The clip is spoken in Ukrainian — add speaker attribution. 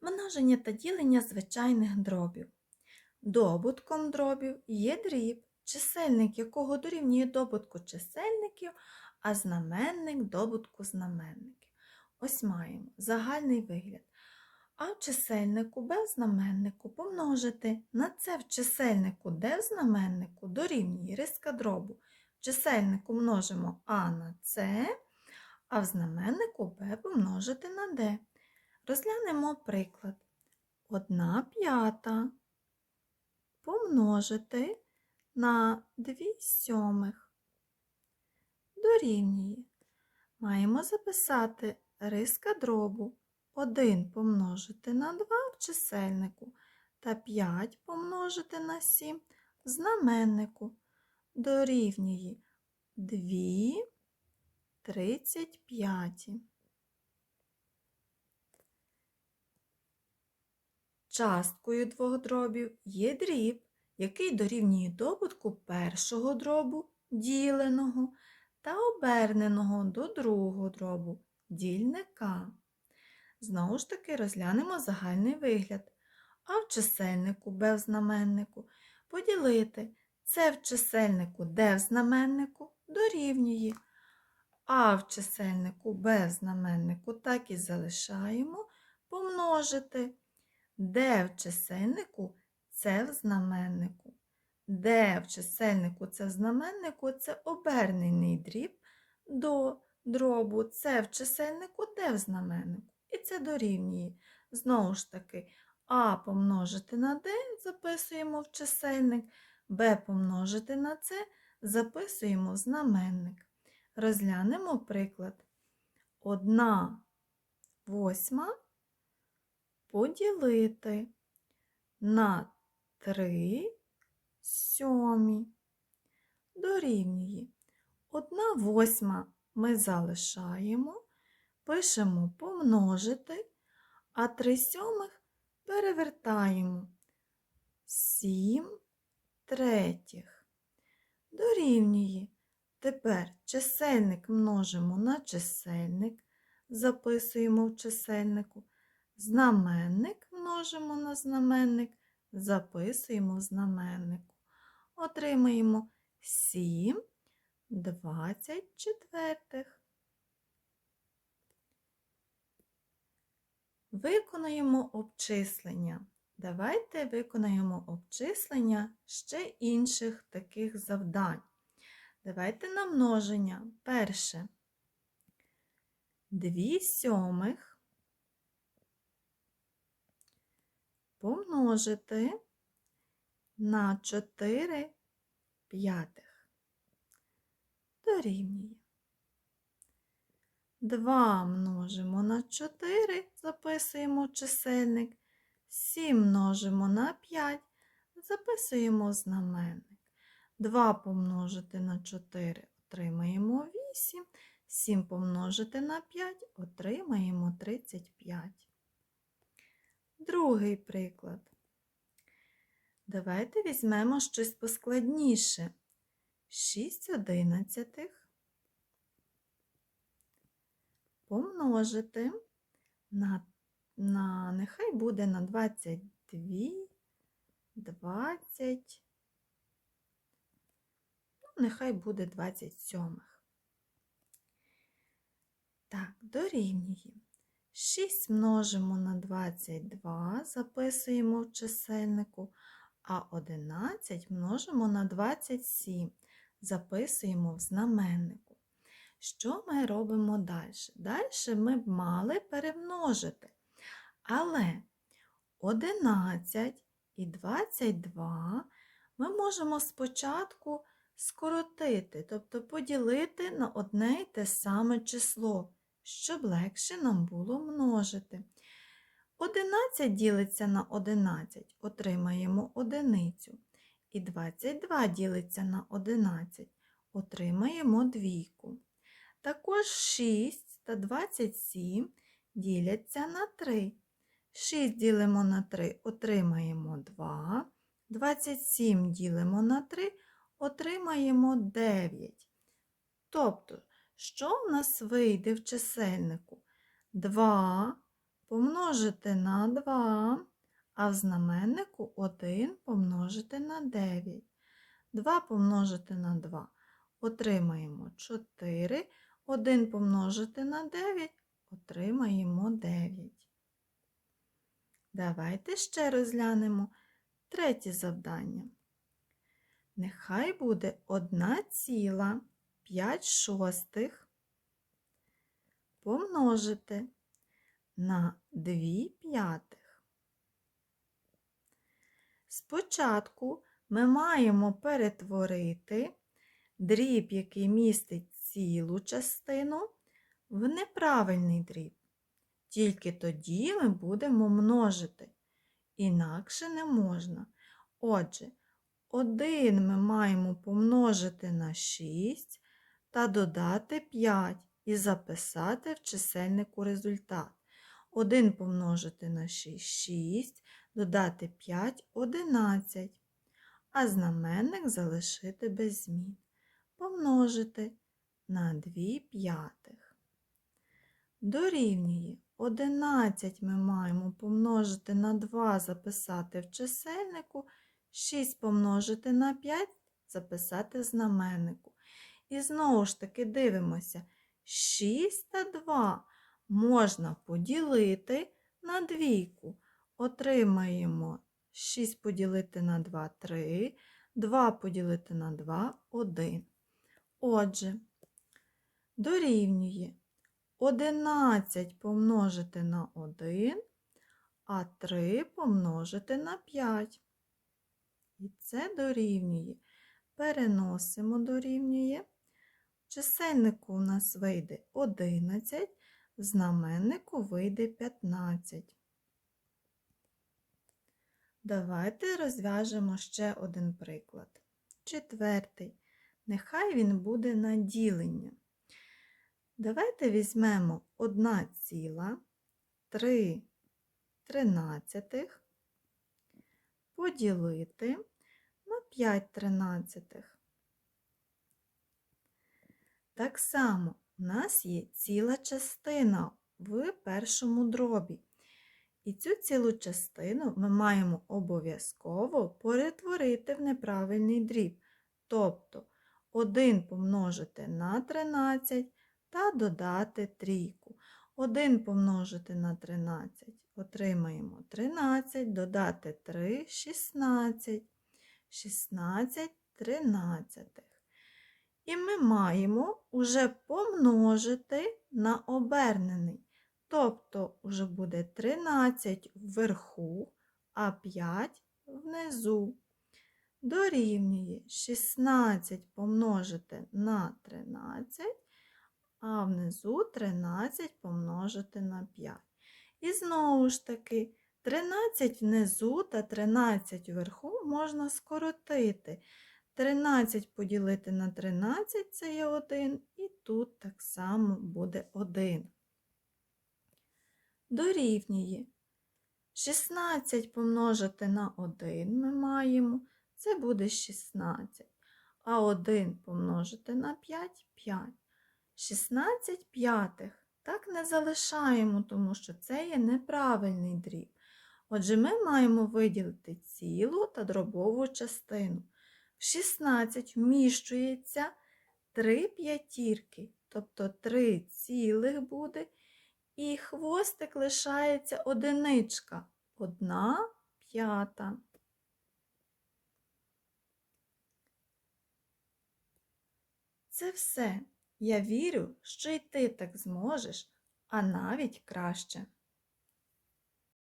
Speaker 1: Множення та ділення звичайних дробів. Добутком дробів є дріб, чисельник якого дорівнює добутку чисельників, а знаменник добутку знаменників. Ось маємо загальний вигляд. А в чисельнику Б в знаменнику помножити на це в чисельнику Д в знаменнику дорівнює риска дробу. В чисельнику множимо А на С, а в знаменнику Б помножити на Д. Розглянемо приклад. Одна п'ята помножити на 2 сьомих дорівнює. Маємо записати риска дробу 1 помножити на 2 в чисельнику та 5 помножити на 7 в знаменнику дорівнює 2 35. Часткою двох дробів є дріб, який дорівнює добутку першого дробу діленого та оберненого до другого дробу дільника. Знову ж таки розглянемо загальний вигляд. А в чисельнику Б в знаменнику поділити це в чисельнику Д в знаменнику дорівнює. А в чисельнику Б в знаменнику так і залишаємо помножити. Де в чисельнику це в знаменнику. Де в чисельнику це в знаменнику це обернений дріб до дробу це в чисельнику, де в знаменнику. І це дорівнює. Знову ж таки, А помножити на Д записуємо в чисельник, Б помножити на С записуємо в знаменник. Розглянемо приклад. Одна восьма поділити на 3 сьомі дорівнює. Одна восьма ми залишаємо, пишемо помножити, а 3 сьомих перевертаємо 7 третіх. Дорівнює. Тепер чисельник множимо на чисельник, записуємо в чисельнику. Знаменник множимо на знаменник, записуємо в знаменнику. Отримаємо 7 24. Виконуємо обчислення. Давайте виконаємо обчислення ще інших таких завдань. Давайте на множення. Перше. 2 сьомих помножити на 4 п'ятих. Дорівнює. 2 множимо на 4, записуємо чисельник. 7 множимо на 5, записуємо знаменник. 2 помножити на 4 отримаємо 8. 7 помножити на 5 отримаємо 35. Другий приклад. Давайте візьмемо щось поскладніше. 6 одинадцятих помножити на, на нехай буде на 22, 20, ну, нехай буде 27. Так, дорівнює. 6 множимо на 22, записуємо в чисельнику, а 11 множимо на 27, записуємо в знаменнику. Що ми робимо далі? Далі ми б мали перемножити. Але 11 і 22 ми можемо спочатку скоротити, тобто поділити на одне й те саме число щоб легше нам було множити. 11 ділиться на 11, отримаємо одиницю. І 22 ділиться на 11, отримаємо двійку. Також 6 та 27 діляться на 3. 6 ділимо на 3, отримаємо 2. 27 ділимо на 3, отримаємо 9. Тобто що в нас вийде в чисельнику? 2 помножити на 2, а в знаменнику 1 помножити на 9. 2 помножити на 2 отримаємо 4, 1 помножити на 9 отримаємо 9. Давайте ще розглянемо третє завдання. Нехай буде 1,5 шостих помножити на 2 п'ятих. Спочатку ми маємо перетворити дріб, який містить цілу частину, в неправильний дріб. Тільки тоді ми будемо множити. Інакше не можна. Отже, 1 ми маємо помножити на 6 та додати 5 і записати в чисельнику результат. 1 помножити на 6 6, додати 5 11, а знаменник залишити без змін. Помножити на 2 п'ятих. Дорівнює 11 ми маємо помножити на 2, записати в чисельнику, 6 помножити на 5, записати в знаменнику. І знову ж таки дивимося, 6 та 2 можна поділити на двійку. Отримаємо 6 поділити на 2 3, 2 поділити на 2 1. Отже, дорівнює 11 помножити на 1, а 3 помножити на 5. І це дорівнює. Переносимо дорівнює. Чисельнику у нас вийде 11, в знаменнику вийде 15. Давайте розв'яжемо ще один приклад. Четвертий. Нехай він буде на ділення. Давайте візьмемо 1 ціла 3 тринадцятих поділити на 5 тринадцятих. Так само у нас є ціла частина в першому дробі. І цю цілу частину ми маємо обов'язково перетворити в неправильний дріб. Тобто 1 помножити на 13 та додати трійку. 1 помножити на 13 отримаємо 13, додати 3 16, 16 тринадцятих. І ми маємо уже помножити на обернений. Тобто вже буде 13 вверху, а 5 внизу. Дорівнює 16 помножити на 13, а внизу 13 помножити на 5. І знову ж таки, 13 внизу та 13 вверху можна скоротити. 13 поділити на 13 це є 1, і тут так само буде 1. Дорівнює. 16 помножити на 1 ми маємо, це буде 16. А 1 помножити на 5 5. 16 п'ятих. Так не залишаємо, тому що це є неправильний дріб. Отже, ми маємо виділити цілу та дробову частину. В 16 вміщується 3 п'ятірки, тобто 3 цілих буде, і хвостик лишається одиничка, одна п'ята. Це все. Я вірю, що й ти так зможеш, а навіть краще.